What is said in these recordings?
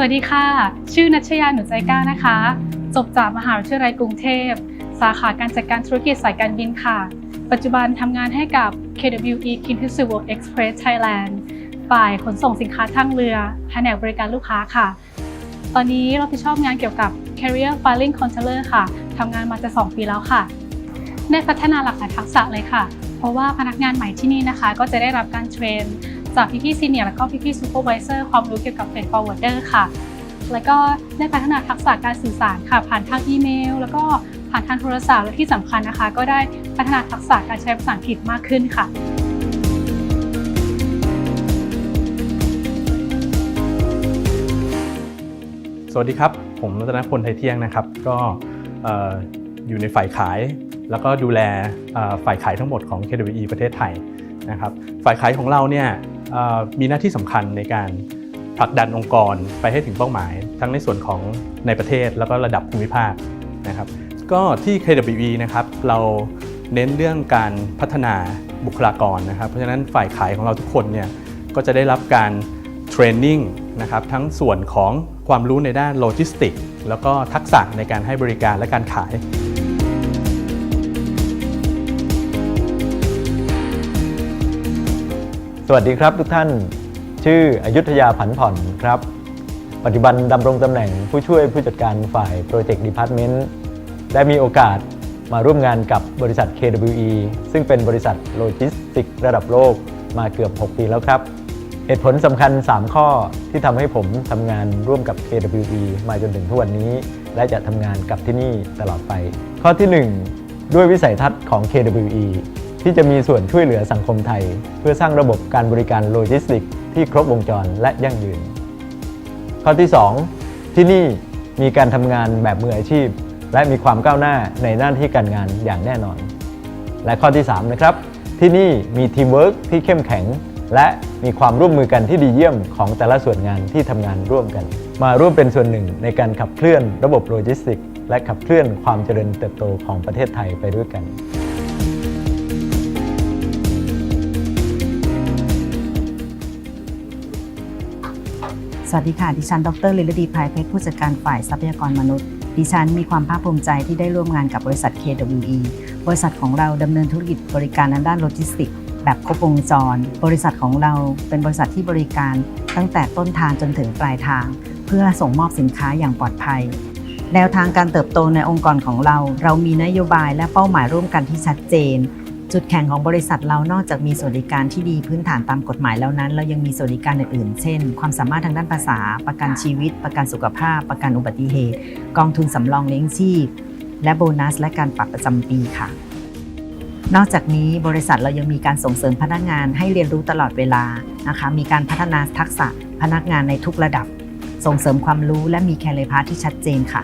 สวัสดีค่ะ ชื่อนัชยาหนุใจกล้านะคะ จบจากมหาวิทยาลัยกรุงเทพ สาขาการจัดการธุรกิจสายการบินค่ะ ปัจจุบันทำงานให้กับ KWE k i n t s u World Express Thailand ฝ่ายขนส่งสินค้าทางเรือแผนกบริการลูกค้าค่ะ ตอนนี้รับผิดชอบงานเกี่ยวกับ Carrier Filing Controller ค่ะทำงานมาจะ2ปีแล้วค่ะ ได้พัฒนาหลากหลายทักษะเลยค่ะ เพราะว่าพนักงานใหม่ที่นี่นะคะ ก็จะได้รับการเทรน จากพี่ๆซีเนียร์และก็พี่ๆซูเปอร์วิเซอร์ความรู้เกี่ยวกับ Freight Forwarder ค่ะ แล้วก็ได้พัฒนาทักษะการสื่อสารค่ะ ผ่านทางอีเมล แล้วก็ผ่านทางโทรศัพท์และที่สำคัญนะคะ ก็ได้พัฒนาทักษะการใช้ภาษาอังกฤษมากขึ้นค่ะสวัสดีครับ ผมรัตนพลไทยเที่ยงนะครับ ก็เอ่อยู่ในฝ่ายขาย แล้วก็ดูแลฝ่ายขายทั้งหมดของ KWE ประเทศไทยนะครับ ฝ่ายขายของเราเนี่ย มีหน้าที่สำคัญในการผลักดันองค์กรไปให้ถึงเป้าหมาย ทั้งในส่วนของในประเทศแล้วก็ระดับภูมิภาคนะครับ ก็ที่ KWE นะครับเราเน้นเรื่องการพัฒนาบุคลากรนะครับ เพราะฉะนั้นฝ่ายขายของเราทุกคนเนี่ยก็จะได้รับการเทรนนิ่งนะครับทั้งส่วนของความรู้ในด้านโลจิสติก แล้วก็ทักษะในการให้บริการและการขาย สวัสดีครับทุกท่าน ชื่ออยุธยาผันผ่อนครับ ปัจจุบันดำรงตำแหน่งผู้ช่วยผู้จัดการฝ่ายโปรเจกต์ดีพาร์ตเมนต์ได้มีโอกาสมาร่วมงานกับบริษัท KWE ซึ่งเป็นบริษัทโลจิสติกระดับโลกมาเกือบ 6 ปีแล้วครับเหตุผลสำคัญ 3 ข้อที่ทำให้ผมทำงานร่วมกับ KWE มาจนถึงทุกวันนี้ และจะทำงานกับที่นี่ตลอดไป ข้อที่ 1 ด้วยวิสัยทัศน์ของ KWE ที่จะมีส่วนช่วยเหลือสังคมไทย เพื่อสร้างระบบการบริการโลจิสติกส์ที่ครบวงจรและยั่งยืน ข้อที่ 2 ที่นี่มีการทำงานแบบมืออาชีพ และมีความก้าวหน้าในหน้าที่การงานอย่างแน่นอน และข้อที่ 3 นะครับ ที่นี่มีทีมเวิร์กที่เข้มแข็ง และมีความร่วมมือกันที่ดีเยี่ยมของแต่ละส่วนงานที่ทำงานร่วมกัน มาร่วมเป็นส่วนหนึ่งในการขับเคลื่อนระบบโลจิสติกส์และขับเคลื่อนความเจริญเติบโตของประเทศไทยไปด้วยกัน สวัสดีค่ะ ดิฉัน ดรลิลดีพายเพชรผู้จัดการฝ่ายทรัพยากรมนุษย์ ดิฉันมีความภาคภูมิใจที่ได้ร่วมงานกับบริษัท KWE บริษัทของเราดำเนินธุรกิจบริการทางด้านโลจิสติกส์แบบครบวงจร บริษัทของเราเป็นบริษัทที่บริการตั้งแต่ต้นทางจนถึงปลายทาง เพื่อส่งมอบสินค้าอย่างปลอดภัย แนวทางการเติบโตในองค์กรของเรา เรามีนโยบายและเป้าหมายร่วมกันที่ชัดเจน จุดแข็งของบริษัทเรานอกจากมีสวัสดิการที่ดีพื้นฐานตามกฎหมายแล้วนั้น เรายังมีสวัสดิการอื่นๆ เช่น ความสามารถทางด้านภาษา ประกันชีวิต ประกันสุขภาพ ประกันอุบัติเหตุ กองทุนสำรองเลี้ยงชีพ และโบนัส และการปรับประจำปีค่ะ นอกจากนี้บริษัทเรายังมีการส่งเสริมพนักงานให้เรียนรู้ตลอดเวลานะคะ มีการพัฒนาทักษะพนักงานในทุกระดับ ส่งเสริมความรู้และมีแคริพาที่ชัดเจนค่ะ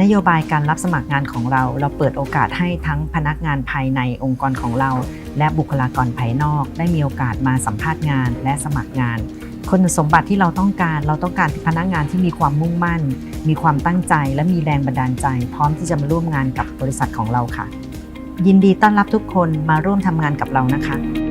นโยบายการรับสมัครงานของเรา เราเปิดโอกาสให้ทั้งพนักงานภายในองค์กรของเรา และบุคลากรภายนอก ได้มีโอกาสมาสัมภาษณ์งานและสมัครงานคุณสมบัติที่เราต้องการ เราต้องการพนักงานที่มีความมุ่งมั่น มีความตั้งใจ และมีแรงบันดาลใจ พร้อมที่จะมาร่วมงานกับบริษัทของเราค่ะ ยินดีต้อนรับทุกคนมาร่วมทำงานกับเรานะคะ